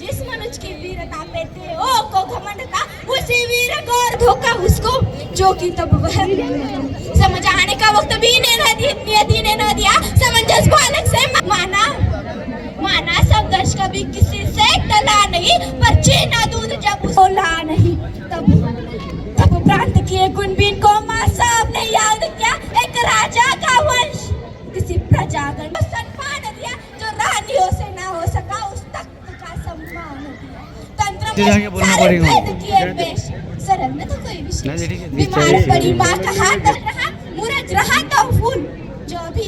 जिस मनुष्य की वीरता पे थे ओ को घमंड था उसी वीर को और धोखा उसको, जो कि तब वह समझ आने का वक्त भी ने न दिया दी ने न दिया। समंजस बालक से माना माना सब दर्श कभी किसी से टला नहीं, पर चीना दूध जब बोला आगे में बोलना सारे पड़ेगा। वेद किए पेश सरल में तो कोई विशेष नहीं, ठीक। बीमार पड़ी माँ का हाथ दर्द रहा मुरझ रहा तो फूल जो भी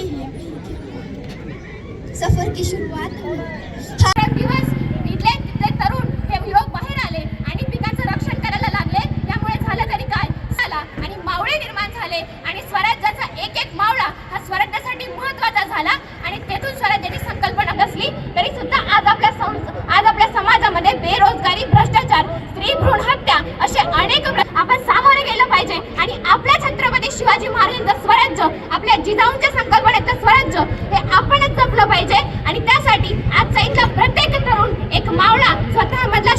सफर की शुरुआत दिवस तिथले तरुण हे युवक बाहेर आले आणि पिकांचं रक्षण करायला लागले. त्यामुळे झालं तरी काय? झाला. आणि मावळे निर्माण झाले. आणि स्वराज्याचा एक एक मावळा हा स्वराज्यासाठी महत्त्वाचा झाला. महाराजांचं स्वराज्य आपल्या जिजाऊंच्या संकल्पनेचं स्वराज्य हे आपणच जपलं पाहिजे. आणि त्यासाठी आजचा इथला प्रत्येक तरुण एक मावळा स्वतः मधला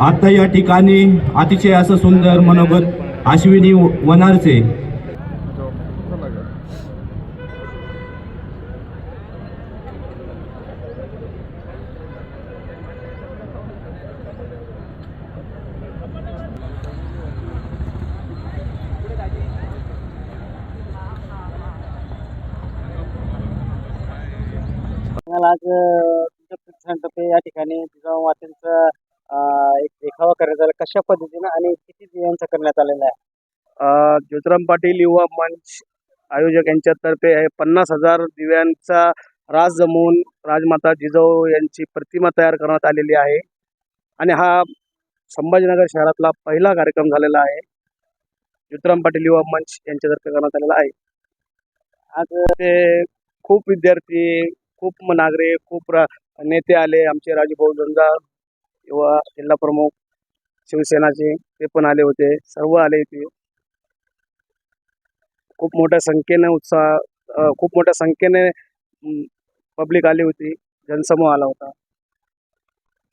आता या ठिकाणी अतिशय असं सुंदर मनोगत अश्विनी वनारचे. मला आज तुमच्या या ठिकाणी जिजाऊ एक देखावा करण्यात आला. कशा पद्धतीनं आणि किती दिव्यांचा करण्यात आलेला आहे? ज्योतिराम पाटील युवा मंच आयोजक यांच्यातर्फे पन्नास हजार दिव्यांचा रास जमवून राजमाता जिजाऊ यांची प्रतिमा तयार करण्यात आलेली आहे. आणि हा संभाजीनगर शहरातला पहिला कार्यक्रम झालेला आहे. ज्योतिराम पाटील युवा मंच यांच्यातर्फे करण्यात आलेला आहे. आज ते खूप विद्यार्थी खूप नागरिक खूप रा नेते आले. आमचे राजूभाऊ जंजाळ किंवा जिल्हा प्रमुख शिवसेनाचे ते पण आले होते. सर्व आले इथे. खूप मोठ्या संख्येने उत्साह खूप मोठ्या संख्येने पब्लिक आली होती. जनसमूह आला होता.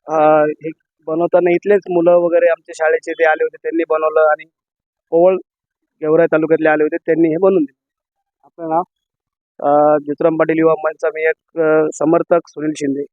हे बनवताना इथलेच मुलं वगैरे आमच्या शाळेचे ते आले होते त्यांनी बनवलं आणि पोवळ गेवराई तालुक्यातले आले होते त्यांनी हे बनवून दिले. आपलं नाव ज्योतराम पाटील युवा मंचचा मी एक समर्थक सुनील शिंदे.